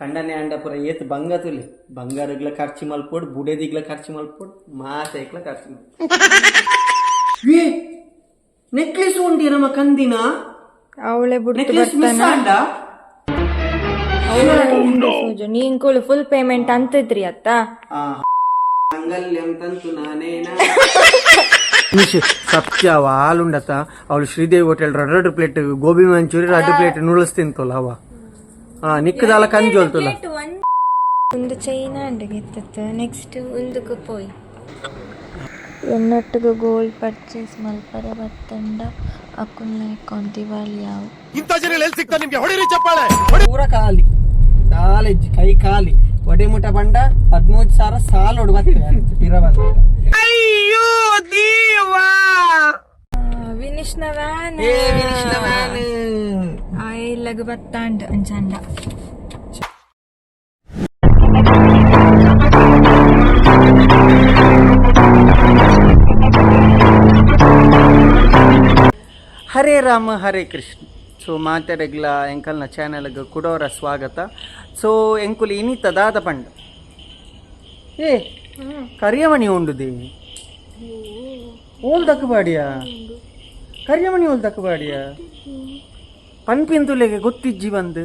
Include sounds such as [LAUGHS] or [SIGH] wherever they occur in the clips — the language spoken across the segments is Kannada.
ಕಂಡನೆ ಅಂಡ ಪುರ ಏತ್ ಬಂಗ ತುಲಿ ಬಂಗಾರಗ್ಲ ಖರ್ಚು ಮಲ್ಪೋಡು ಬುಡೆದಿಗ್ಲ ಖರ್ಚು ಮಲ್ಪೋಡು ಮಾತೈಕ್ಲ ಖರ್ಚು ಏ ನೆಕ್ಲೆಸ್ ಉಂಡಿ ನಮ್ಮ ಕಂದಿನ? ಅವಳೆ ಬಿಟ್ಟು ನೀನ್ ಕೂಳು ಫುಲ್ ಪೇಮೆಂಟ್ ಅಂತಿದ್ರಿ ಅತ್ತ. ಸತ್ಯ ಹಾಲುಂಡತ ಅವಳು ಶ್ರೀದೇವಿ ಹೋಟೆಲ್ ಎರಡು ಪ್ಲೇಟ್ ಗೋಬಿ ಮಂಚೂರಿ ಎರಡು ಪ್ಲೇಟ್ ನೂಡಲ್ಸ್ ತಿಂತಲ್ಲ ಅವ. ಹಾ ನಿಕ್ಕದಾಲ ಕಂಜೋಲ್ತಲ್ಲ ಒಂದು ಚೈನಾ ಅಂಡಗೆ ಎತ್ತತ್ತು ನೆಕ್ಸ್ಟ್ ಒಂದು ಪೋಯ್ ಎನ್ನೊಟ್ಟಿಗೆ ಗೋಲ್ಡ್ ಪರ್ಚೇಸ್ ಮಲ್ಪರೆ ಬತ್ತಂಡ ಅಕ್ಕನ ಅಕೌಂಟ್ ದಿವಾಳಿ ಯಾವ. ಪೂರ ಖಾಲಿ. ಕಾಲೇಜ್ ಕೈ ಖಾಲಿ. ಒಡೆ ಮುಟ ಬಂಡ ಹದಿಮೂರು ಸಾವಿರ ಸಾಲ ಹೊಡ್ಬರ್ತೇವೆ ಇರಬಲ್ಲ ವಿನಿಶ್ನ ವ್ಯಾನ್. ಆ ಇಲ್ಲಗ ಬತ್ತಾಂಡ್ Anjanda. ಹರೇ ರಾಮ ಹರೇ ಕೃಷ್ಣ ಸೊ ಮಾತಾಡಗ್ಲ ಎಂಕಲ್ನ ಚಾನಲ್ಗೆ ಕುಡೋರ ಸ್ವಾಗತ ಸೊ ಎಂಕುಲಿ ಇನಿ ತದಾದ ಪಂಡ ಏ ಕರಿಯಮಣಿ ದೇವಿ ಓಲ್ ದಕ್ಕಬಾಡಿಯಾ ಕರಿಯಮಣಿ ಓಲ್ ದಕ್ಕಬಾಡಿಯಾ ಪನ್ಪಿಂತುಲೆಗೆ ಗೊತ್ತಿಜ್ಜಿ ಬಂದು,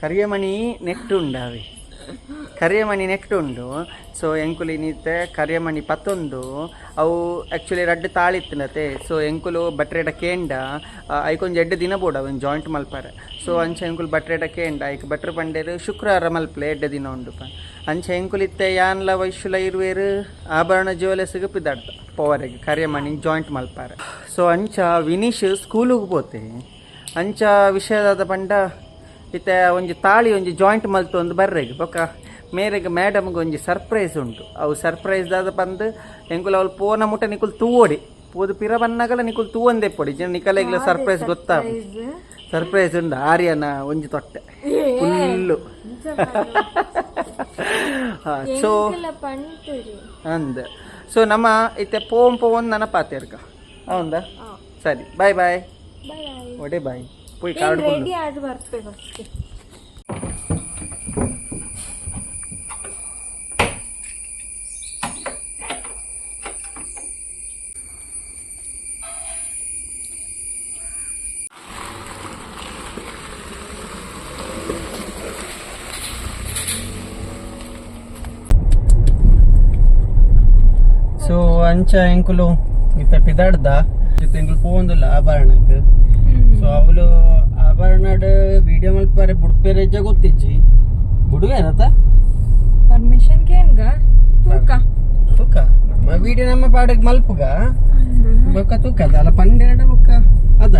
ಕರಿಯಮಣಿ ನೆಟ್ಟು ಉಂಡಾವೆ ಕರಿಯಮಣಿ ನೆಟ್ಟು ಉಂಡು ಸೊ ಎಂಕುಲು ಇನ್ನಿತ್ತೆ ಕರಿಯಮಣಿ ಪತ್ತೊಂದು. ಅವು ಆ್ಯಕ್ಚುಲಿ ರಡ್ಡು ತಾಳಿತ್ತಿನತೆ ಸೊ ಎಂಕುಲು ಬಟ್ರೆಡ ಕೇಂಡ ಐಕೊಂಜಿ ಎಡ್ಡು ದಿನ ಬೋಡ ಒಂದು ಜಾಯಿಂಟ್ ಮಲ್ಪಾರೆ. ಸೊ ಅಂಚೆ ಎಂಕುಲು ಬಟ್ರೆಡ ಕೇಂಡ, ಐಕ್ ಬಟ್ರ್ ಪಂಡೇರು ಶುಕ್ರವಾರ ಮಲ್ಪಲೆ ಎಡ್ಡೆ ದಿನ ಉಂಡು ಅಂಚೆ ಎಂಕುಲಿತ್ತೆ ಯಾನ್ಲ ವೈಶ್ಯುಲ ಇರುವೇರು, ಆಭರಣ ಜ್ಯುವೆಲರ್ಸ್ಗೆ ಪಿದಾಡ್ತ ಪವರಿಗೆ ಕರಿಯಮಣಿ ಜಾಯಿಂಟ್ ಮಲ್ಪಾರೆ. ಸೊ ಅಂಚ ವಿನೀಶ್ ಸ್ಕೂಲಿಗೆ ಪೋತೆ. ಅಂಚ ವಿಷಯದಾದ ಪಂಡ ಇತ್ತೆ ಒಂಜಿ ತಾಳಿ ಒಂಜಿ ಜಾಯಿಂಟ್ ಮಲ್ತು ಒಂದು ಬರ್ರೆಗ್. ಬೊಕ್ಕ ಮೇರೆಗೆ ಮೇಡಮ್ಗೆ ಒಂಜಿ ಸರ್ಪ್ರೈಸ್ ಉಂಟು. ಅವು ಸರ್ಪ್ರೈಸ್ ದಾದ ಬಂದು ಎಂಕುಲು ಅವಳು ಪೋನ ಮುಟ ನಿಕುಲ್ ತೂವೋಡಿ. ಪೋದು ಪಿರ ಬನ್ನಗಲ ನಿಕುಲ್ ತೂವೊಂದೆ ಪೊಡಿ. ಜನ ನಿಕಲೆಗ್ಲ ಸರ್ಪ್ರೈಸ್ ಗೊತ್ತಾ ಸರ್ಪ್ರೈಸ್ ಉಂಡು. ಆರ್ಯನ ಒಂಜಿ ತೊಟ್ಟೆ. ಫುಲ್ಲು. ಸೊ ಅಂದ. ಸೊ ನಮ್ಮ ಇತ್ತೆ ಪೋಮ್ ಪೋನ್ ನನ್ನ ಅರ್ಕ ಹೌದಾ ಸರಿ. ಬಾಯ್ ಬಾಯ್ ಒಡೆ ಬಾಯ್. ಪೋಯ್ ಕಾರ್ಡ್ ರೆಡಿ ಆಗಿ ಬರ್ಬೇಕು ಅಷ್ಟೇ. ಸೊ ಅಂಚ ಎಂಕುಲು ಇತ್ತ ಪಿದಾಡ್ದ. ಎಂಕುಲು ಪೋಂದುಲ್ಲ ಆಭರಣಕ್ಕೆ. ಸೊ ಅವಳು ಆಭರಣಡ್ ವಿಡಿಯೋ ಮಲ್ಪಾರೆ ಬುಡ್ಪೇರೆಜ್ಜ ಗೊತ್ತಿಜ್ಜಿ? ಬುಡುವೇನತ ಪರ್ಮಿಷನ್ ಕೇನ್ಗ? ತೂಕ. ತೂಕ? ನಮ್ಮ ವಿಡಿಯೋ ನಮ್ಮ ಪಾಡಿಗೆ ಮಲ್ಪುಗ? ಬೊಕ್ಕ ತೂಕ ಅಲ್ಲ ಪಂಡೆರಡ ಬೊಕ್ಕ? ಅದ?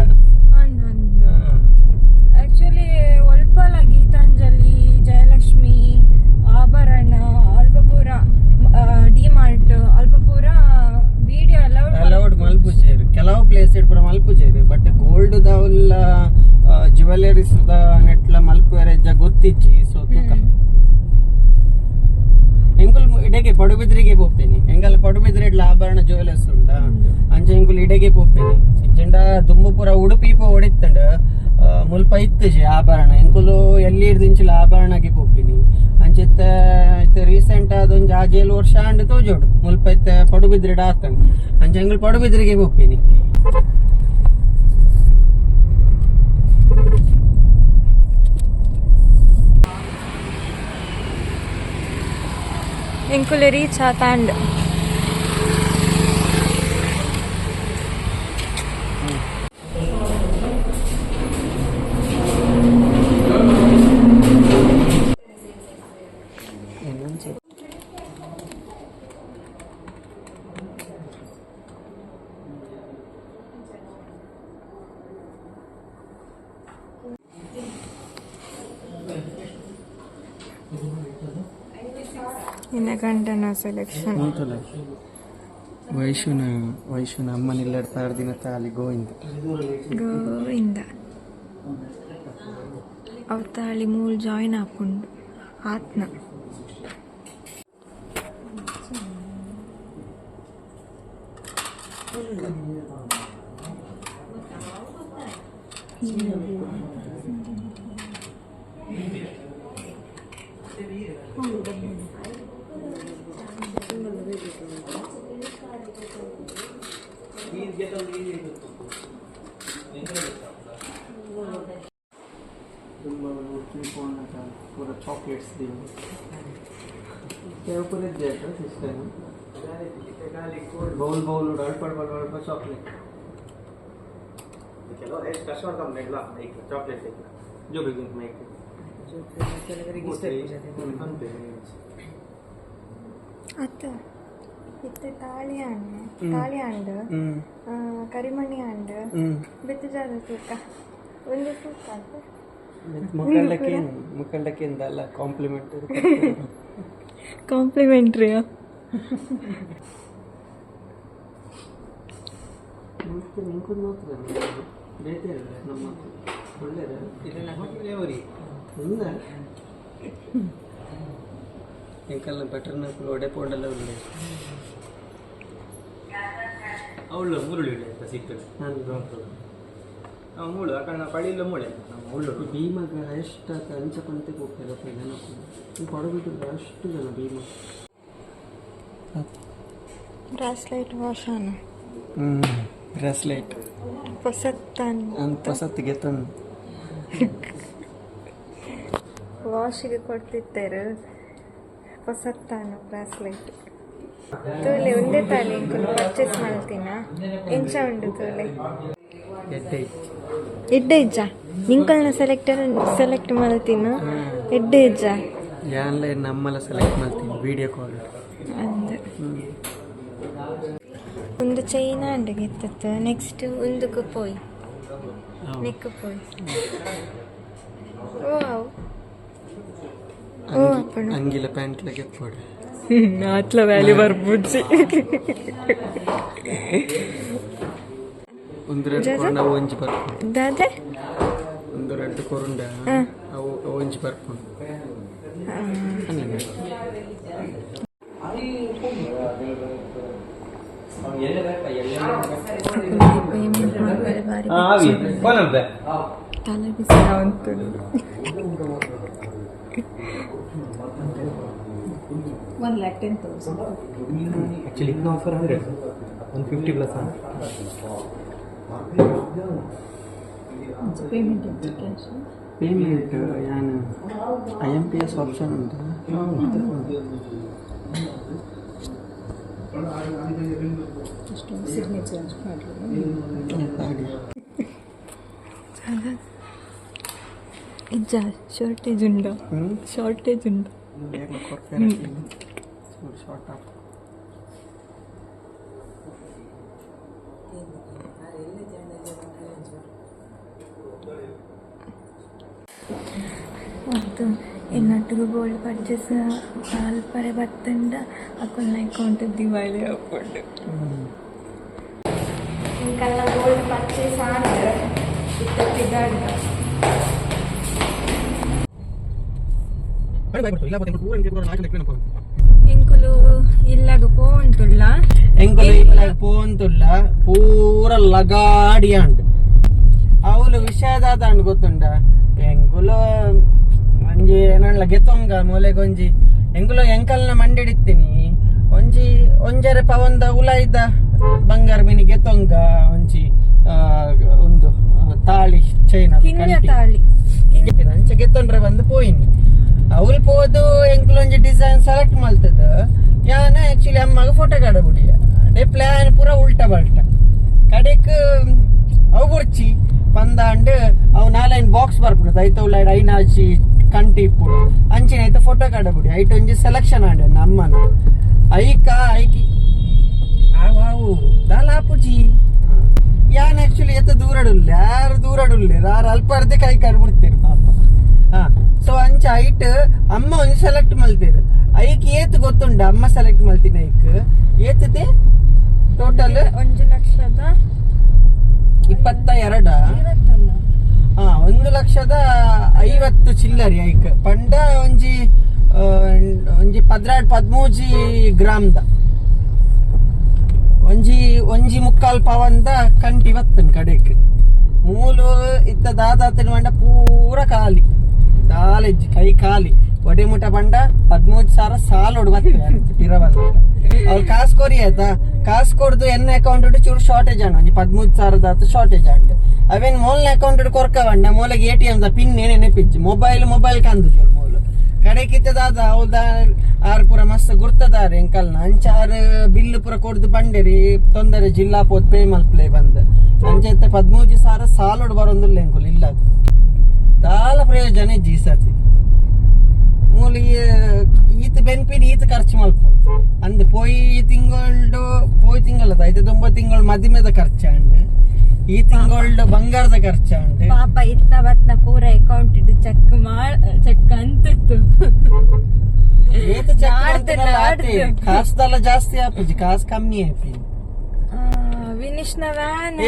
ಗೋಲ್ಡ್ ದಾವುಲ್ಲ ಜ್ಯುವೆಲರೀಸ್ ದ ನೆಟ್ಲ ಮಲ್ಪುವೆರೆಜ್ಜ ಗೊತ್ತಿಜ್ಜಿ ಸೊ ತೂಕ. ಎಂಕುಲ್ ಇಡೆಗೆ ಪಡುಬಿದ್ರಿಗೆ ಪೋಪೇನಿ ಎಂಗಲ್ ಪಡುಬಿದ್ರೆ ಆಭರಣ ಜ್ಯುವೆಲರ್ಸ್ ಉಂಡ. ಅಂಚೆ ಎಂಕುಲ್ ಇಡೆಗೆ ಪೋಪೇನಿ ಇಜ್ಜಂಡ ದುಮ್ಮಪುರ ಉಡುಪಿ ಪೋ ಹೊಡಿತ್ತಂಡ. ಮುಲ್ಪ ಇತ್ತಜಿ ಆಭರಣ. ಎಂಕುಲು ಎಲ್ಲಿ ಹಿಡ್ದಿಂಚಿಲ ಆಭರಣಗೆ ಪೋಪಿನಿ ಅಂಚಿತ್ತ ಇತ್ತ ರೀಸೆಂಟ್ ಅದೊಂದು ಆಜೇಲು ವರ್ಷ ಅಂಡ್ ತೋಜೋಡು. ಮುಲ್ಪ ಇತ್ತ ಪಡುಬಿದ್ರಿಡ ಆತಂಡ ಅಂಚೆ ಎಂಕುಲ್ ಪಡುಬಿದ್ರಿಗೆ ಪೋಪಿನಿ tranquility chat and ಗಂಟನ ಉಂಟಲ್ಲ ವೈಶುನ ವೈಶುನ ಅಮ್ಮನೆಲ್ಲ ತಾರ್ ದಿನ ತಾಲಿ ಗೋವಿಂದ. ಗೋವಿಂದ. ಅವತಾಳಿ ಮೂಲ್ ಜಾಯಿನ್ ಹಾಕೊಂಡು ಆತ್ನ ತುಂಬ ಉಡುಪಿ ಪೋಣಕ ಪೂರ ಚಾಕ್ಲೇಟ್ಸ್ ದಿಂದು ಪೂರ ಇದ್ದೆ ಸಿಸ್ಟಮ್ ಬೌಲ್ ಬೌಲ್ ಅಲ್ಪ ಅಲ್ಪ ಅಲ್ಪ ಅಲ್ಪ ಚಾಕ್ಲೇಟ್ ಕೆಲವು ಎಷ್ಟು ಕಷ್ಟ ಮಾಡ್ತಾನೆ ಇಲ್ಲ ಮೈಕ್ ಚಾಕ್ಲೇಟ್ ಇಲ್ಲ. ಜೋ ಬಿಗಿನ್ ಮೈಕ್ ಅಂತೆ. ಅತ್ತ ಇತ್ತೆ ತಾಳಿ ಹಣ್ಣು. ತಾಳಿ ಹಣ್ಣು. ಹ್ಞೂ ಕರಿಮಣಿ ಹಣ್ಣು. ಹ್ಞೂ ಬಿತ್ತು ಜಾಗ ತೂಕ ಒಂದು ತೂಕ ಅಂತ ಮುಖಂಡಕ್ಕೆ ಮುಖಂಡಕ್ಕೆ ಅಲ್ಲ? ಕಾಂಪ್ಲಿಮೆಂಟ್ ಕಾಂಪ್ಲಿಮೆಂಟ್ರಿಯಾ ನಿಂಕೊಂಡು ನೋಡ್ತಾರೆ ಬೇತೆ ನಮ್ಮ ಒಳ್ಳೆಯದ ಫ್ಲೇವರಿ ಇಲ್ಲ. ಎಂಕಲ್ನ ಬಟರ್ನ ಒಡೆ ಪೋಂಡೆಲ್ಲ ಉಳ್ಳೆ ಅವಳು ಮುರುಳಿ ಅಂತ ಸಿಗ್ತದೆ. ನಾನು ನಾವು ಮುಳ್ಳು ಆ ಕಾರಣ ಪಳಿಲ್ಲ ಮುಳೆ ನಮ್ಮ ಮುಳ್ಳು ಭೀಮಗ ಎಷ್ಟು ಅಂಚ ಪಂತೆ ಹೋಗ್ತಾರೆ ನೆನಪು ಕೊಡಬಿಟ್ಟು ಅಷ್ಟು ಜನ ಭೀಮ. ಬ್ರಾಸ್ಲೈಟ್ ವಾಶಾನ ಹ್ಞೂ ಬ್ರಾಸ್ಲೈಟ್ ಹೊಸತ್ತಾನ್ ಅಂತ ಪಸತ್ತಿಗೆ ತಂದು ವಾಶಿಗೆ ಕೊಡ್ತಿತ್ತೇರು ಹೊಸತ್ತಾನು ಬ್ರಾಸ್ಲೈಟ್ ತೋಲೆ ಒಂದೇ ಇಂಕುಲು ಪರ್ಚೇಸ್ ಮಾಡ್ತೀನ? ಎಂಚ ಉಂಡು ತೋಲೆ. ಎಡ್ಡೆ ಇಜ್ಜ. ನಿಂಕಲ್ನ ಸೆಲೆಕ್ಟರ್ ಸೆಲೆಕ್ಟ್ ಮಾಡ್ತೀನಿ. ಎಡ್ಡೆ ಇಜ್ಜ. ಯಾನ್ಲೆ ನಮ್ಮಲ್ಲ ಸೆಲೆಕ್ಟ್ ಮಾಡ್ತೀನಿ ವಿಡಿಯೋ ಕಾಲ್ ಅಂದ. ಒಂದು ಚೈನಾ ಅಂಡಿಗೆ ಇತ್ತತ್ತು ನೆಕ್ಸ್ಟ್ ಒಂದು ಪೋಯ್ ನೆಕ್ ಪೋಯ್ ಓ ಅವು ಓ ಅಪ್ಪಣ ಅಂಗಿಲ ಪ್ಯಾಂಟ್ ಲಗೆ ಕೊಡು ನಾತ್ಲ ವ್ಯಾಲಿ ಬರ್ಬುಡ್ಸಿ. [LAUGHS] ಒಂದು ರೆಡ್ ಅವು ಒಂಜಿ ಬರ್ಕೊಂಡು. ಒಂದು ರೆಡ್ ಕೊರುಂಡ ಅವು ಅವು ಒಂಜಿ ಬರ್ಕೊಂಡು. ತಲೆ ಬಿಸಿ ಉಂಟು ಆ್ಯಕ್ಚುಲಿ ಇನ್ನು offer hundred one fifty plus payment ಯಾನು I M P S option ಉಂಟು ಹಾಗೆ ಇಜ್ಜ ಶಾರ್ಟೇಜ್ ಉಂಡ ಹ್ಞೂ ಶಾರ್ಟೇಜ್ ಉಂಡ ಬೇಗ ಕೊಡ್ತಾರೆ ಶಾರ್ಟ್ ಆಫ್ ಮತ್ತು ಎನ್ನಟ್ಟಿಗೂ ಗೋಲ್ಡ್ ಪರ್ಚೇಸ್ ನಾಲ್ಪರೆ ಬತ್ತಂಡ ಅಕ್ಕನ ಅಕೌಂಟ್ ದಿವಾಳಿ ಹಾಕೊಂಡು ಇಂಕಲ್ಲ ಗೋಲ್ಡ್ ಪರ್ಚೇಸ್ ಆದ್ರೆ ಇಪ್ಪತ್ತಿದ್ದಾಡ್ದ ಎಂಕುಲು ಇಲ್ಲಗ ಪೋಂತುಲ್ಲ ಎಂಕುಲು ಇಲ್ಲ ಪೋಂತುಲ್ಲ ಪೂರ ಲಗಾಡಿ ಅಂಡ್ ಅವಳು ವಿಷಯದಾದ ಅಂಡ್ ಗೊತ್ತುಂಡ ಎಂಕುಲು ಒಂಜಿ ಏನಲ್ಲ ಗೆತ್ತೊಂಗ ಮೊಲೆಗೊಂಜಿ. ಎಂಕುಲು ಎಂಕಲ್ನ ಮಂಡಿಡಿತ್ತೀನಿ. ಒಂಜಿ ಒಂಜರೆ ಪವಂದ ಉಲ ಇದ್ದ ಬಂಗಾರ ಮಿನಿ ಗೆತ್ತೊಂಗ ಒಂಜಿ ಆ, ಒಂದು ತಾಳಿ ಚೈನ ಅಂಚೆ ಗೆತ್ತೊಂಡ್ರೆ ಬಂದು ಪೋಯಿನಿ. ಅವಳು ಪೋದು ಎಂಕುಲ ಒಂಜಿ ಡಿಸೈನ್ ಸೆಲೆಕ್ಟ್ ಮಲ್ತದ ಯಾನ ಆಕ್ಚುಲಿ ಅಮ್ಮಗ ಫೋಟೋ ಕಾಡಬುಡಿ. ಅದೇ ಪ್ಲಾನ್ ಪೂರ ಉಲ್ಟ ಬಲ್ಟ ಕಡೆಕ್ ಅವು ಪಂದಾಂಡ್ ಅವು ನಾಲೈನ್ ಬಾಕ್ಸ್ ಬರ್ಬಿಡುದು ಐತ ಉಳ್ಳಾಡ್ ಐನಾಚಿ ಕಂಟಿ ಇಪ್ಪುಡು ಅಂಚಿನ ಐತ ಫೋಟೋ ಕಾಡಬುಡಿ. ಐಟ್ ಒಂಜಿ ಸೆಲೆಕ್ಷನ್ ಆಂಡೆ ನಮ್ಮನ ಐಕ ಐಕಿ. ಆವು ಆವು ದಾಲಾಪುಜಿ. ಯಾನ್ ಆಕ್ಚುಲಿ ಎತ್ತ ದೂರಡುಲ್ಲ? ಯಾರು ದೂರಡುಲ್ಲ? ಯಾರು ಅಲ್ಪ ಅರ್ಧೆ ಕೈ ಕಡ್ಬಿಡ್ತೀರಿ ಪಾಪ. ಹಾ. ಸೊ ಅಂಚ ಐಟ್ ಅಮ್ಮ ಒಂಜಿ ಸೆಲೆಕ್ಟ್ ಮಲ್ತೀರಿ. ಐಕ್ ಏತ್ ಗೊತ್ತುಂಡ? ಅಮ್ಮ ಸೆಲೆಕ್ಟ್ ಮಲ್ತೀನಿ ಐಕ್. ಏತದೆ ಟೋಟಲ್ ಒಂದು ಲಕ್ಷದ ಇಪ್ಪತ್ತ ಎರಡ. ಹಾ, ಒಂದು ಲಕ್ಷದ ಐವತ್ತು ಚಿಲ್ಲರಿ ಐಕ್. ಪಂಡ ಒಂಜಿ ಒಂಜಿ ಪದ್ರಾಡ್ ಪದ್ಮೂಜಿ ಗ್ರಾಮ್ದ. ಒಂಜಿ ಒಂಜಿ ಮುಕ್ಕಾಲ್ ಪವಂದ ಕಂಟಿ ಬತ್ತನ್ ಕಡೆಕ್. ಮೂಲು ಇತ್ತ ದಾದಾತನ ಪಂಡ ಪೂರ ಖಾಲಿ. ದಾಲೆಜ್ಜಿ ಕೈ ಖಾಲಿ. ಒಡಿಮುಟ ಪಂಡ, ಪದ್ಮೂಜಿ ಸಾವಿರ ಸಾಲೋಡು ಅವ್ರು ಕಾಸು ಕೊರಿ ಆಯ್ತಾ? ಕಾಸು ಕೊಡ್ದು ಎನ್ನ ಅಕೌಂಟ್ ಚೂರು ಶಾರ್ಟೇಜ್ ಅಣ್ಣ ಒಂಜಿ ಸಾರದ ಸಾವಿರದ ಶಾರ್ಟೇಜ್ ಅಂಡ್ ಅವೇನ್ ಮೂಲ ಅಕೌಂಟ್ ಕೊರ್ಕ ಬಂಡ ಮೂಲೆಗೆ ಎ ಟಿ ದ ಪಿನ್ ಏನೇ ನೆಪಿಚ್ಚು ಮೊಬೈಲ್ ಮೊಬೈಲ್ ಕಂದು ಚೂರು ಮೂಲು ಕಡೆ ಕಿತ್ತದಾದ ಅವ್ದ ಆರ್ ಪುರ ಮಸ್ತ್ ಗುರ್ತದಾರೆ ಎಂಕಲ್ನ ಅಂಚಾರ್ ಬಿಲ್ ಪುರ ಕೊಡ್ದು ಬಂಡಿರಿ ತೊಂದರೆ ಜಿಲ್ಲಾ ಪೋತ್ ಪೇ ಮಲ್ಪ್ಲೆ ಬಂದ್. ಅಂಚೈತೆ ಪದ್ಮೂಜಿ ಸಾರ ಸಾಲೋಡ್ ಬರೊಂದುಲ್ಲ ಎಂಕುಲ್ ಇಲ್ಲ ದಾಲ ಪ್ರಯೋಜನ ಜೀಸತಿ ಈತ ಬೆನ್ಪಿನ ಈತ ಖರ್ಚು ಮಲ್ಪ. ಅಂದ್ ಪೋಯಿ ತಿಂಗಳು ಪೋಯಿ ತಿಂಗಳದ ಐದು ತುಂಬ ತಿಂಗಳು ಮದಿಮೆದ ಖರ್ಚಾಂಡ್ ಈ ತಿಂಗಳ ಬಂಗಾರದ ಖರ್ಚಾಂಡ್ ಪಾಪ ಇತ್ನ ಬತ್ನ ಪೂರ ಅಕೌಂಟ್ ಇದು ಚೆಕ್ ಮಾಡ್ ಚೆಕ್ ಅಂತಿತ್ತು. ಕಾಸ್ದಲ್ಲ ಜಾಸ್ತಿ ಆಪುಜಿ ಕಾಸ್ ಕಮ್ಮಿ ಆಪಿ ವಿನಿಶ್ನ ವ್ಯಾನ್.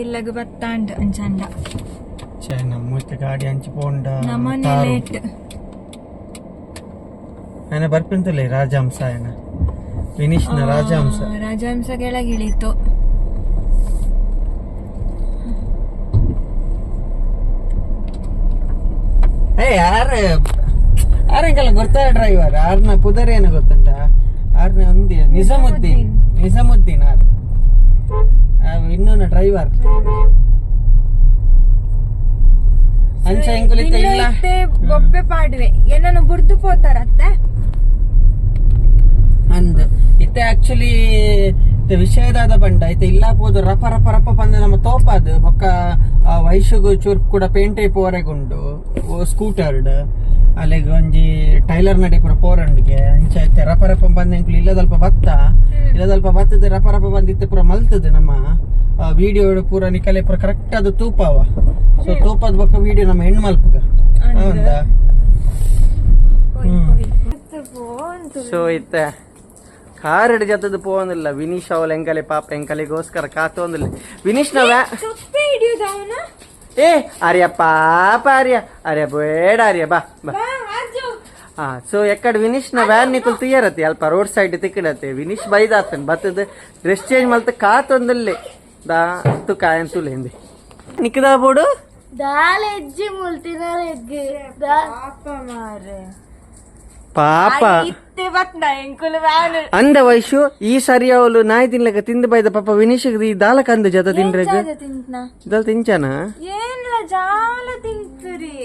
ಇಲ್ಲಗ ಬತ್ತಾಂಡ್ ಅಂಚಂಡ ಛೇ ನಮ್ಮ ಗಾಡಿ ಹಂಚಿ ಪೋಂಡ ನಮ್ಮನೆ ಲೇಟ್ ನಾನು ಬರ್ಪಿಂತಲೇ ರಾಜಹಂಸ ಏನ? ವಿನಿಶ್ನ ರಾಜಹಂಸ. ರಾಜಹಂಸ ಕೆಳಗಿಳಿತು. ಏ ಯಾರ ಯಾರಂಗೆಲ್ಲ ಗೊತ್ತಾ ಡ್ರೈವರ್ ಆರ್ನ ಪುದರ್ ಏನು ಗೊತ್ತುಂಟ? ಆರ್ನ ಒಂದಿ ನಿಜಾಮುದ್ದೀನ್. ನಿಜಾಮುದ್ದೀನ್. ಆರ್. ಇನ್ನೊಂದು ಡ್ರೈವರ್ ಅಂಚ ಎಂಕುಲಿತ ಇಲ್ಲ ಇತ್ತೆ ಗೊಬ್ಬೆ ಪಾಡ್ವೆ. ಏನನ್ನು ಬುರ್ದು ಪೋತಾರತ್ತೆ? ಅಂದ್. ಇತ್ತೆ ಆಕ್ಚುಲಿ ವಿಷಯದಾದ ಬಂಡ. ಐತೆ ಇಲ್ಲ ಪೋದು ರಪ ರಪ ರಪ ಬಂದ ನಮ್ಮ ತೋಪಾದ್ ಬೊಕ್ಕ ಆ ವೈಶುಗು ಚೂರ್ ಕೂಡ ಪೇಂಟ್ ಪೋರೆಗುಂಡು ಸ್ಕೂಟರ್ಡ್ ಅಲ್ಲಿಗೆ ಒಂಜಿ ಟೈಲರ್ ನಡಿ ಪೂರ ಪೋರಂಡ್ಗೆ. ಅಂಚೆ ಐತೆ ರಪ ರಪ ಬಂದ ಇಲ್ಲ ಇಲ್ಲದಲ್ಪ ಬತ್ತ. ಇಲ್ಲದಲ್ಪ ಬತ್ತದ ರಪ ರಪ ಬಂದಿತ್ತೆ ಪೂರ ಮಲ್ತದೆ ನಮ್ಮ ವಿಡಿಯೋ ಪೂರ ನಿಕಲೆ ಪೂರ ಕರೆಕ್ಟ್ ಅದು ತೂಪವ. ಸೊ ತೂಪದ ಬಕ್ಕ ವಿಡಿಯೋ ನಮ್ಮ ಹೆಣ್ಣು ಮಲ್ಪಗ. ಹೌದಾ? ಸೊ ಇತ್ತ. ಕಾರಡ್ ಜತದ ಪೋಂದಿಲ್ಲ ವಿನೀಶ್ ಅವಳ ಎಂಕಲೆ ಪಾಪ ಎಂಕಲೆಗೋಸ್ಕರ ಕಾತೋಂದಿಲ್ಲ ವಿನೀಶ್ ನಾವ ಏ ಅರ್ಯ ಪಾಪ ಅರ್ಯ ಅರ್ಯ ಬೇಡ ಅರ್ಯ ಬಾ ಬಾ. ಹಾ ಸೊ ಎಕ್ಕಡ ವಿನೀಶ್ನ ವ್ಯಾನ್ ನಿಕುಲ್ ತುಯ್ಯರತಿ ಅಲ್ಪ ರೋಡ್ ಸೈಡ್ ತಿಕ್ಕಿಡತ್ತೆ. ವಿನೀಶ್ ಬೈದಾತನ್. ಬತ್ತದ ಡ್ರೆಸ್ ಚೇಂಜ್ ಮಲ್ತ ಕಾತೊಂದಲ್ಲಿ. ದಾ ತು ಕಾಯನ್ ತುಲೆಂದಿ ನಿಕ್ಕದ ಬೋಡು ದಾಲ್ ಹೆಜ್ಜೆ ಪಾಪ ಮಾರೆ ಪಾಪ. ಇತ್ತೆ ಬತ್ನ ಎಂಕುಲು ವ್ಯಾನ್ ಅಂದ ವಯಸ್ಸು ಈ ಸರಿ ಅವಳು ನಾಯಿ ತಿನ್ಲಕ ತಿಂದು ಬೈದ ಪಾಪ ವಿನೀಶ್ ಈ ದಾಲಕ ಅಂದ ಜತ ತಿನ್ರಗ ತಿಂತ್ನ? ಇದಲ್ ತಿಂಚಾನ? ಏನ್ಲ ಜಾಲ ತಿಂತುರಿ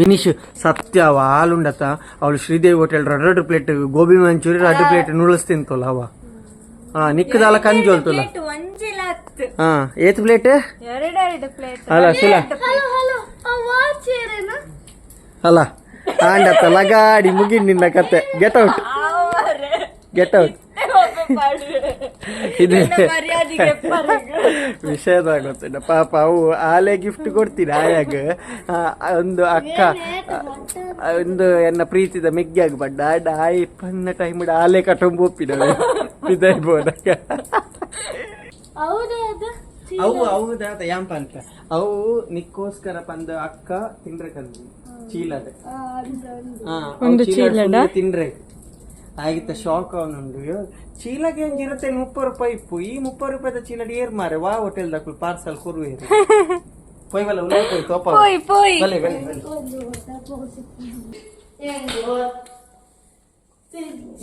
ವಿನೀಶ್ ಸತ್ಯ ಅವ ಹಾಲುಂಡತ. ಅವಳು ಶ್ರೀದೇವಿ ಹೋಟೆಲ್ ಎರಡು ಪ್ಲೇಟ್ ಗೋಬಿ ಮಂಚೂರಿ ಎರಡು ಪ್ಲೇಟ್ ನೂಡಲ್ಸ್ ತಿಂತಲ್ಲ ಅವ. ಹಾ ನಿಕ್ಕ ದಾಲ ಕಂಜೋಲ್ತಲ್ಲ ಹಾ ಏತ್ ಪ್ಲೇಟ್? ಎರಡೆರಡು ಪ್ಲೇಟ್. ಅಲ್ಲ ಸುಲ ಅಲ್ಲ. ಆಂಡತ್ತ ಲಗಾಡಿ ಮುಗಿ ನಿನ್ನ ಕತೆ ಗೆಟ್ ಔಟ್ ಗೆಟ್ ಔಟ್ ಇದು ಮರ್ಯಾದೆಗೆ ವಿಷಯದ ಗೊತ್ತಿಲ್ಲ. ಪಾಪ ಅವು ಆಲೆ ಗಿಫ್ಟ್ ಕೊಡ್ತೀನಿ ಆಯಾಗ. ಒಂದು ಅಕ್ಕ ಆ, ಒಂದು ಎನ್ನ ಪ್ರೀತಿದ ಮೆಗ್ಗ್ಯಾಗ ಬಡ್ಡ ಆಡ ಆಯ್ ಪನ್ನ ಟೈಮ್ ಆಲೆ ಕಟ್ಟೊಂಬ ಒಪ್ಪಿದ ಇದಾಯ್ಬೋದಾಗ ಅವು ಅವು ಯಾಂಪ ಅಂತ. ಅವು ನಿಕ್ಕೋಸ್ಕರ ಪಂದ ಅಕ್ಕ ತಿಂದ್ರೆ ಕಂದು ಚೀಲದ ಹಾ, ಅವು ಚೀಲದ full ತಿಂಡ್ರೆ ಆಗಿತ್ತ ಶಾಕ್ ಅವನುಂಡು ಚೀಲಗೆ ಒಂಜಿರುತ್ತೆ ಮುಪ್ಪತ್ತು ರೂಪಾಯಿ ಇಪ್ಪು ಈ ಮುಪ್ಪತ್ತು ರೂಪಾಯಿದ ಚೀಲ ಏರ್ ಮಾರೆ ವಾ ಹೋಟೆಲ್ ದಾಕು ಪಾರ್ಸಲ್ ಕೊರು ಏರು ಪೊಯ್ ಬಲ್ಲ ಉಲ್ಲ ಪೊಯ್ ತೋಪ ಪೋಯ್ ಪೋಯ್ ಬಲೆ ಬಲೆ ಬಲೆ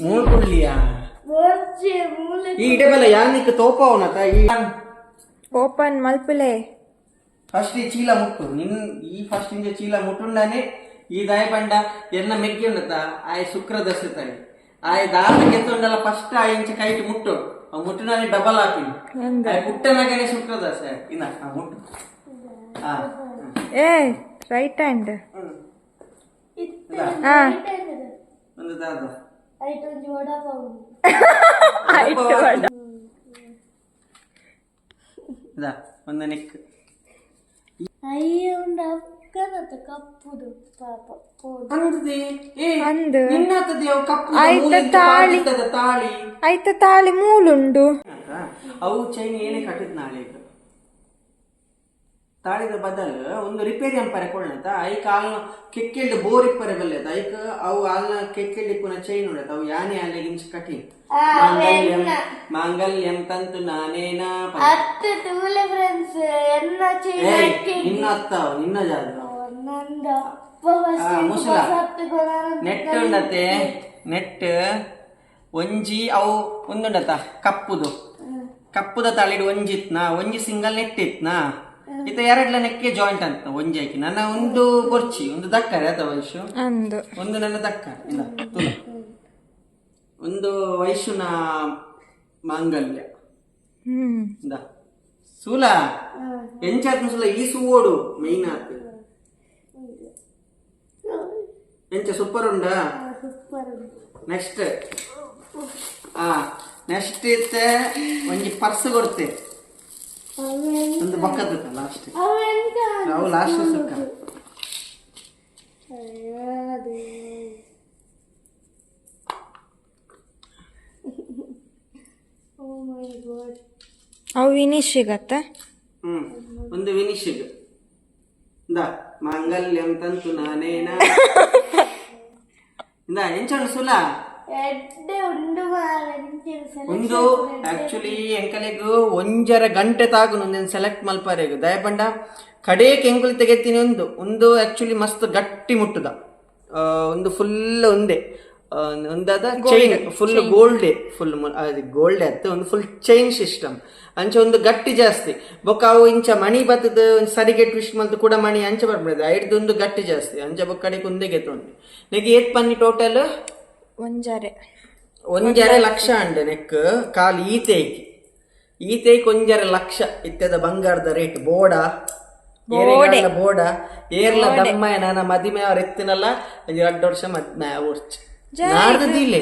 ಮೂರ್ ಕುಳ್ಳಿಯಾ ವಾಚ್ ಮೂಲೆ ಈ ಇಡೆ ಬಲ್ಲ ಯಾನಿಕ್ ತೋಪ ಅವನತ ಈ ಓಪನ್ ಮಲ್ಪಲೆ ಫಸ್ಟ್ ಈ ಚೀಲ ಮುಟ್ಟು. ನಿನ್ ಈ ಫಸ್ಟ್ ಇಂಜ ಚೀಲ ಮುಟ್ಟುಂಡಾನೆ ಈ ದಾಯ ಪಂಡ ಎನ್ನ ಮೆಗ್ಗಿ ఆయ శుక్ర ಶುಕ್ರ ఆయ ಆಯ್ ఎత్తుండాల ఫస్ట్ ಫಸ್ಟ್ ఇంచ కైట్ ಕೈಟ್ ಮುಟ್ಟು. ಆ డబల్ ಆಯ್ ಪುಟ್ಟನಾಗನೆ ಶುಕ್ರ ದಶ ಇನ್ನ ಆ ಮುಟ್ಟು. ಆ ಏ ರೈಟ್ ಹ್ಯಾಂಡ್ ಹ್ಮ್. ಇತ್ತೆ ಹಾ ಒಂದು ದಾದ. ಐಟೊಂಜಿ ವಡಾಪಾವ್ ಇದಾ ಒಂದು ನೆಕ್ ಅಯ್ಯ ಉಂಡ ಅಕ್ಕನತ್ತ ಕಪ್ಪುದು ಪಾಪ ಪೋದು ಅಂದದೆ ಏ ಅಂದ್ ನಿನ್ನತದೆ ಅವು ಕಪ್ಪು ಆಯ್ತು, ಮೂಲಿಂದ ತಾಳಿ. ಮಾಡಿದ್ದದ ತಾಳಿ ಆಯ್ತ ತಾಳಿ ಮೂಲುಂಡು ಆಯ್ತಾ? ಅವು ಚೈನ್ ಏನೇ ಕಟ್ಟಿದ್ ನಾಳೆ ಇದು ತಾಳಿದ ಬದಲು ಒಂದು ರಿಪೇರಿ ಅಂಪರೆ ಕೊಡ್ಲಂತ ಐಕ್ ಆಲ್ನ ಕೆಕ್ಕೆಲ್ಡ್ ಬೋರ್ ಇಪ್ಪರೆ ಬಲ್ಲ ಐಕ್ ಅವು ಆಲ್ನ ಕೆಕ್ಕೆಲ್ಡ್ ಇಪ್ಪುನ ಚೈನ್ ಉಡತ ಅವು ಯಾನೆ ಅಲ್ಲಿಗೆ ಇಂಚ ಕಟಿ ಮಾಂಗಲ್ಯಂ ಮಾಂಗಲ್ಯಂ ತಂತು ನಾನೇನ ಪ- ಅತ್ತೆ ತೂಲೆ ಫ್ರೆಂಡ್ಸ್ ಎನ್ನ ಚೈನ್ ನಿನ್ನ ಅತ್ತ ಅವು, ನಿನ್ನ ಜಾಗ ನಂದ ಅಪ್ಪ ಆ, ಮುಸುಲ. ನೆಟ್ ಉಂಡತೆ ನೆಟ್ ಒಂಜಿ ಅವು ಒಂದುಂಡತ ಕಪ್ಪುದು. ಕಪ್ಪುದ ತಳಿಡು ಒಂಜಿತ್ನಾ? ಒಂಜಿ ಸಿಂಗಲ್ ನೆಟ್ ಇತ್ನ? ಇತ ಎರಡ್ಲ ನೆಕ್ಕೆ ಜಾಯಿಂಟ್ ಅಂತ ಒಂಜಿ ಹಾಕಿ ನನ್ನ ಒಂದು ಕೊರ್ಚಿ ಒಂದು ದಕ್ಕರೆ ಅಥವಾ ವಯಸ್ಸು ಅಂದು. ಒಂದು ನನ್ನ ದಕ್ಕ ಇಲ್ಲ ತುಲ. ಒಂದು ವಯಸ್ಸುನ ಮಾಂಗಲ್ಯ. ಇಂದ. ಸೂಲ ಎಂಚಾತ್ ಸುಲ ಈ ಸುವೋಡು ಮೈನ್ ಆತ್. ಎಂಚ ಸೂಪರ್ ಉಂಡ? ನೆಕ್ಸ್ಟ್ ಆ ನೆಕ್ಸ್ಟ್ ಇತ್ತೆ ಒಂಜಿ ಪರ್ಸ್ ಕೊಡ್ತೆ. ಒಂದು ಬಕ್ಕದ ಲಾಸ್ಟ್ ನಾವು ಲಾಸ್ಟ್ ಸುಕ್ಕ. ಅವು ವಿನಿಶ್ ಸಿಗತ್ತ? ಹ್ಞೂ ಒಂದು ವಿನಿಶಿಗ್ ಇಂದ ಮಾಂಗಲ್ಯಂ ತಂತು ನಾನೇನ. [LAUGHS] ಇಂದ ಎಂಚಣ್ಣ ಸುಲ. ಒಂದು ಆಕ್ಚುಲಿ ಎಂಕಲೆಗು ಒಂಜರ ಗಂಟೆ ತಾಗು ನೊಂದೇನು ಸೆಲೆಕ್ಟ್ ಮಲ್ಪಾರೆಗು. ದಯಪಂಡ ಕಡೇ ಕೆಂಕುಲ್ ತೆಗೆತೀನಿ ಒಂದು. ಒಂದು ಆಕ್ಚುಲಿ ಮಸ್ತ್ ಗಟ್ಟಿ ಮುಟ್ಟುದ. ಒಂದು ಫುಲ್ ಒಂದೇ. ಒಂದಾದ ಚೈನ್ ಫುಲ್ ಗೋಲ್ಡೆ ಫುಲ್ ಗೋಲ್ಡೆ ಅತ್ತೆ ಒಂದು ಫುಲ್ ಚೈನ್ ಸಿಸ್ಟಮ್ ಅಂಚ ಒಂದು ಗಟ್ಟಿ ಜಾಸ್ತಿ. ಬೊಕ್ಕ ಅವು ಇಂಚ ಮಣಿ ಬತ್ತದ ಒಂದು ಸರಿಗೆ ಟ್ವಿಸ್ಟ್ ಮಲ್ತು ಕೂಡ ಮಣಿ ಅಂಚ ಬರ್ಬಿಡದು. ಐಡ್ದು ಒಂದು ಗಟ್ಟಿ ಜಾಸ್ತಿ. ಅಂಚ ಬೊಕ್ಕ ಕುಂದೆ ಗೆತ್ತೊಂಡು ನೆಗೆ ಏತ್ ಪನ್ನಿ ಟೋಟಲ್ ಒಂಜಾರೆ. ಒಂಜರೆ ಲಕ್ಷ ಅಂಡೆ ನೆಕ್ ಕಾಲು ಈತೇಕಿ ಈತೇಕ್ ಒಂಜರೆ ಲಕ್ಷ ಇತ್ತೆದ ಬಂಗಾರದ ರೇಟ್ ಬೋಡ. ಬೋಡ. ಏರ್ಲ ದಮ್ಮಯ ನನ್ನ ಮದಿಮೆ ಅವ್ರ ಎತ್ತಿನಲ್ಲ ಒಂಜಿ ಎರಡು ವರ್ಷ ಮದ್ಮೆ ಊರ್ಚ್ ನಾಡ್ದಿಲ್ಲ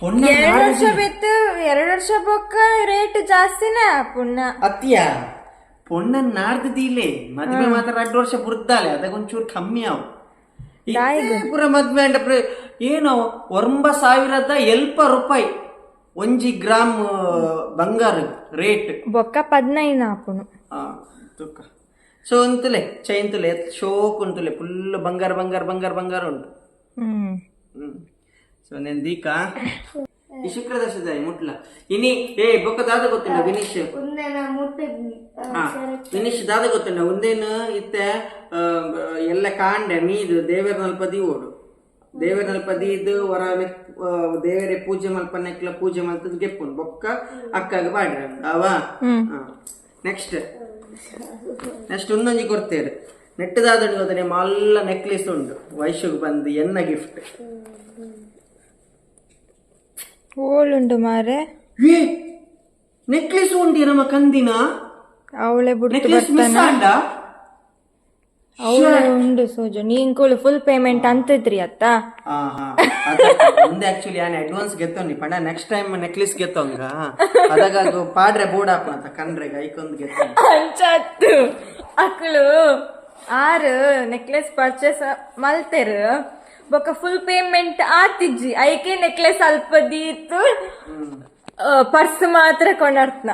ಪುಣ್ಯ ಎರಡು ವರ್ಷ ಬಿತ್ತು ಎರಡು ವರ್ಷ ಬೊಕ್ಕ ರೇಟ್ ಜಾಸ್ತಿನೇ ಪುಣ್ಯ. ಅತ್ಯ ಪೊಣ್ಣ ನಾಡ್ದಿಲ್ಲ ಮದ್ಮೆ ಮಾತ್ರ ಎರಡು ವರ್ಷ ಬುರ್ದಾಲೆ ಅದಕ್ಕೊಂಚೂರು ಕಮ್ಮಿ ಅವು. ಪೂರ ಮದ್ವೆ ಅಂಡ ಏನು ಒಂಬ ಸಾವಿರದ ಎಲ್ಪ ರೂಪಾಯಿ ಒಂಜಿ ಗ್ರಾಮ್ ಬಂಗಾರ ರೇಟ್. ಬೊಕ್ಕ ಪದ್ನೈದು ಹಾಕೊಂಡು ತುಕ್ಕ. ಸೊ ಅಂತಲೇ ಚೈಂತಲೆ ತುಲೆ ಶೋಕ್ ಉಂಟುಲೆ ಫುಲ್ ಬಂಗಾರ ಬಂಗಾರ ಬಂಗಾರ ಬಂಗಾರ ಉಂಟು. ಸೊ ನೆನ್ ದೀಕ. ಈ ಶುಕ್ರದಶದ ಮುಟ್ಲ. ಇನಿ ಏ ಬೊಕ್ಕ ದಾದ ಗೊತ್ತಿಲ್ಲ ವಿನೀಶ್? ಹಾ, ವಿನೀಶ್ ದಾದ ಗೊತ್ತಿಲ್ಲ ಒಂದೇನು ಇತ್ತೆ ಎಲ್ಲ ಕಾಂಡೆ ಮೀದು ದೇವರ ನಲ್ಪದಿ ಓಡು ದೇವರ ನಲ್ಪದಿ ಇದು ವರ ದೇವರೇ ಪೂಜೆ ಮಲ್ಪನೆಕ್ಲ ಪೂಜೆ ಮಲ್ತದ್ ಗೆಪ್ಪುನ್. ಬೊಕ್ಕ ಅಕ್ಕಾಗ ಹ್ಮ್. ಅವ ನೆಕ್ಸ್ಟ್ ನೆಕ್ಸ್ಟ್ ಒಂದೊಂಜಿ ಕೊಡ್ತೇವೆ ನೆಟ್ಟದಾದಣ್ಣು ಹೋದರೆ ಮಲ್ಲ ನೆಕ್ಲೆಸ್ ಉಂಡು ವಯಸ್ಸಿಗೆ ಬಂದು ಎನ್ನ ಗಿಫ್ಟ್ ಓಳುಂಡು ಮಾರೆ. ಏ? ನೆಕ್ಲೆಸ್ ಉಂಟಿ ನಮ್ಮ ಕಂದಿನ? ಅವಳೆ ನೆಕ್ಲೆಸ್ ಮಿಸ್ ಆಂಡ? ಅವಳೆ ಉಂಡು ಸೋಜು. ನೀನ್ ಕೂಳು ಫುಲ್ ಪೇಮೆಂಟ್ ಅಂತಿದ್ರಿ ಅತ್ತ? ಮುಂದೆ ಆಕ್ಚುಲಿ ಆನ್ ಅಡ್ವಾನ್ಸ್ ಗೆತ್ತೋನಿ ಪಂಡ ನೆಕ್ಸ್ಟ್ ಟೈಮ್ ನೆಕ್ಲೆಸ್ ಗೆತ್ತೋಂಗ ಅದಾಗ ಅದು ಪಾಡ್ರೆ ಬೋರ್ಡ್ ಹಾಕೋಣ ಅಂತ ಕಂಡ್ರೆ ಐಕೊಂದು ಗೆತ್ತ ಅಂಚತ್ತು. ಅಕ್ಕಳು ಆರು ನೆಕ್ಲೆಸ್ ಪರ್ಚೇಸ್ ಮಲ್ತೆರು. ಬೊಕ್ಕ ಫುಲ್ ಪೇಮೆಂಟ್ ಆತಿಜ್ಜಿ. ಐಕೆ ನೆಕ್ಲೆಸ್ ಅಲ್ಪ ದೀತು ಪರ್ಸ್ ಮಾತ್ರ ಕೊಂಡರ್ತ್ನ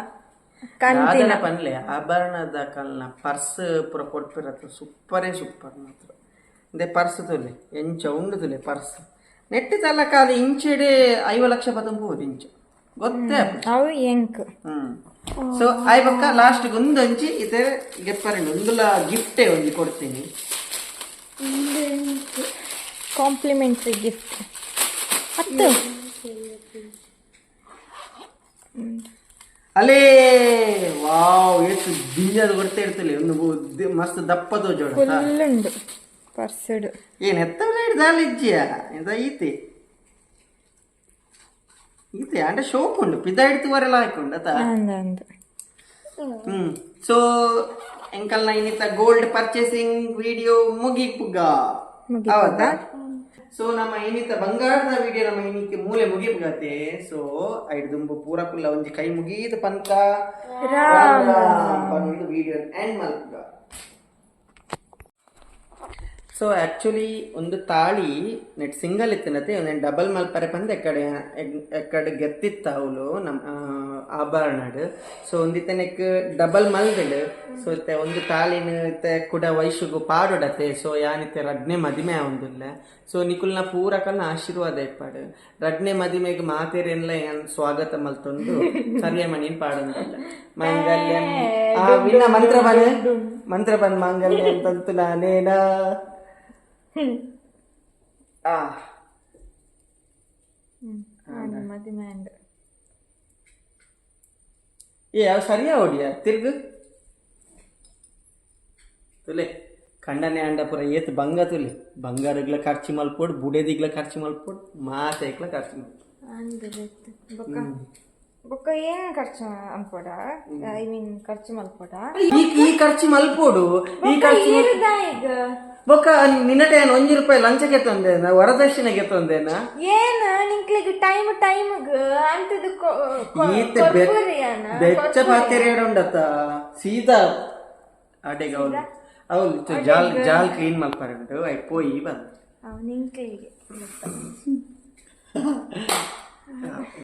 ಯಾವ್ದನ ಪನ್ಲೆ ಆಭರಣದ ಕಲ್ನ ಪರ್ಸ್ ಪೂರ ಕೊಡ್ಪಿರತ್ತ ಸೂಪರೇ ಸೂಪರ್ ಮಾತ್ರ. ಇದೆ ಪರ್ಸ್ ತುಲೆ ಎಂಚ ಉಂಡು ತುಲೆ ಪರ್ಸ್. ನೆಟ್ಟಿ ತಲಕ ಅದು ಇಂಚೆಡೆ ಐವ ಲಕ್ಷ ಪತ್ತೊಂಬತ್ತು ಇಂಚ. ಗೊತ್ತೇ. ಅವು ಎಂಕ್. ಹ್ಮ್. ಸೊ ಐ ಬಕ್ಕ ಲಾಸ್ಟ್ ಒಂದು ಅಂಚಿ ಇದೆ ಗೆಪ್ಪರಿ ಒಂದುಲ ಗಿಫ್ಟೇ ಒಂದು ಕೊಡ್ತೀನಿ. ಕಾಂಪ್ಲಿಮೆಂಟ್ರಿ ಗಿಫ್ಟ್ ಹತ್ತು ಅಲೇ ವಾವ್ ಎಷ್ಟು ದಿಂಜದ ಕೊಡ್ತಾ ಇರ್ತಲೆ ಒಂದು ಬು- ದಿ- ಮಸ್ತ್ ದಪ್ಪದ ಜೋಡ ಫುಲ್ ಉಂಡು ಪರ್ಸಡು ಏನ್ ಎತ್ತವರ ಹಿಡ್ದಾಲ ಇಜ್ಜಿಯ ಎಂತ ಈತೆ ಈತೆ ಅಂದ್ರೆ ಶೋಕ್ ಉಂಡು ಪಿದ ಹಿಡ್ತುವರೆಲ್ಲ ಹಾಕೊಂಡು ಆತ ಅಂದ ಅಂದ ಹ್ಮ್ ಸೊ ಎಂಕಲ್ನ ಇನ್ನಿತ ಗೋಲ್ಡ್ ಪರ್ಚೇಸಿಂಗ್ ವಿಡಿಯೋ ಮುಗಿಪುಗ ಹೌದಾ ಸೊ ನಮ್ಮ ಏನಿತ್ತ ಬಂಗಾರದ ವಿಡಿಯೋ ನಮ್ಮ ಏನಿಕ್ಕೆ ಮೂಲೆ ಮುಗಿಬಿಡತ್ತೆ ಸೊ ಐದು ದುಂಬು ಪೂರ ಕುಲ್ಲ ಒಂಜಿ ಕೈ ಮುಗೀದ ಪಂತ ವಿಡಿಯೋ ಎಂಡ್ ಮಲ್ಪುಗ ಸೊ ಆಕ್ಚುಲಿ ಒಂದು ತಾಳಿ ನೆಟ್ ಸಿಂಗಲ್ ಇತ್ತಿನತೆ ಒಂದೇ ಡಬಲ್ ಮಲ್ಪರೆ ಪಂದ ಎಕ್ಕಡೆ ಎಕ್ಕಡೆ ಗೆತ್ತಿತ್ತ ಅವಳು. ನಮ್ಮ ಆಭರಣಡ್ ಸೊ ನೆಕ್ ಡಬಲ್ ಮಲ್ದಡ್ ಸೊ ಇತ್ತೆ ಒಂದು ತಾಳಿನ ಇತ್ತೆ ಕೂಡ ವಯಸ್ಸುಗು ಪಾಡೊಡತೆ. ಸೊ ಯಾನಿತ್ತೆ ರಡ್ನೆ ಮದಿಮೆ ಆವೊಂದುಲ್ಲ. ಸೊ ನಿಕುಲ್ನ ಪೂರಕಲ್ನ ಆಶೀರ್ವಾದ ಇಪ್ಪಾಡು ರಡ್ನೆ ಮದಿಮೆಗೆ ಮಾತೇರೆಲ್ಲ ಏನ್ ಸ್ವಾಗತ ಮಲ್ತೊಂದು ಸರಿಯ ಮಣಿನ್ ಪಾಡೊಂದಲ್ಲ. ಮಾಂಗಲ್ಯ ಆ ವಿನ್ನ ಮಂತ್ರ ಬನ್ ಮಂತ್ರ ಬನ್ ಮಾಂಗಲ್ಯ ಅಂತಂತು ನಾನೇನಾ? ಆ. ಮದಿಮೆ ಮದಿ ಮ್ಯಾಂಡ್ ಏ ಅವು ಸರಿಯಾ ಹೊಡಿಯ ತಿರ್ಗು. ತುಲೆ ಖಂಡನೆ ಅಂಡ ಪುರ ಏತ್ ಬಂಗ ತುಲಿ. ಬಂಗಾರಗ್ಲ ಖರ್ಚು ಮಲ್ಪೋಡು ಬುಡೆದಿಗ್ಲ ಖರ್ಚು ಮಲ್ಪೋಡು ಮಾತೆಗ್ಲ ಖರ್ಚು ಮಲ್ಪೋಡು. ಅಂದ್ಬಿಟ್ಟು ಬೊಕ್ಕ. ಏನು ಖರ್ಚು ಅನ್ಪೋಡ? ಐ ಮೀನ್ ಖರ್ಚು ಮಲ್ಪೋಡ? ಈ ಖರ್ಚು ಮಲ್ಪೋಡು. ಈ ಖರ್ಚು ಬೊಕ್ಕ ನಿನ್ನಟ ಏನು ಒಂಜಿ ರೂಪಾಯಿ ಲಂಚಕ್ಕೆ ತಂದೇನ? ವರದಕ್ಷಿಣೆಗೆ ತಂದೇನ? ಏನ? ನಿಂಕ್ಲಿಗೆ ಟೈಮ್ ಟೈಮ್ ಅಂತದ್ದು ಈತ ಬೆಚ್ಚ ಪಾತೆರೇಡು ಉಂಡತ ಸೀದಾ ಅಡೆಗೆ ಅವಳು ಅವಳು ಜಾಲ್ ಜಾಲ್ ಕ್ಲೀನ್ ಮಲ್ಪಾರೆ ಉಂಟು ಐ ಪೋಯಿ ಬಂದು. ನಿಂಕ್ಲಿಗೆ. [LAUGHS]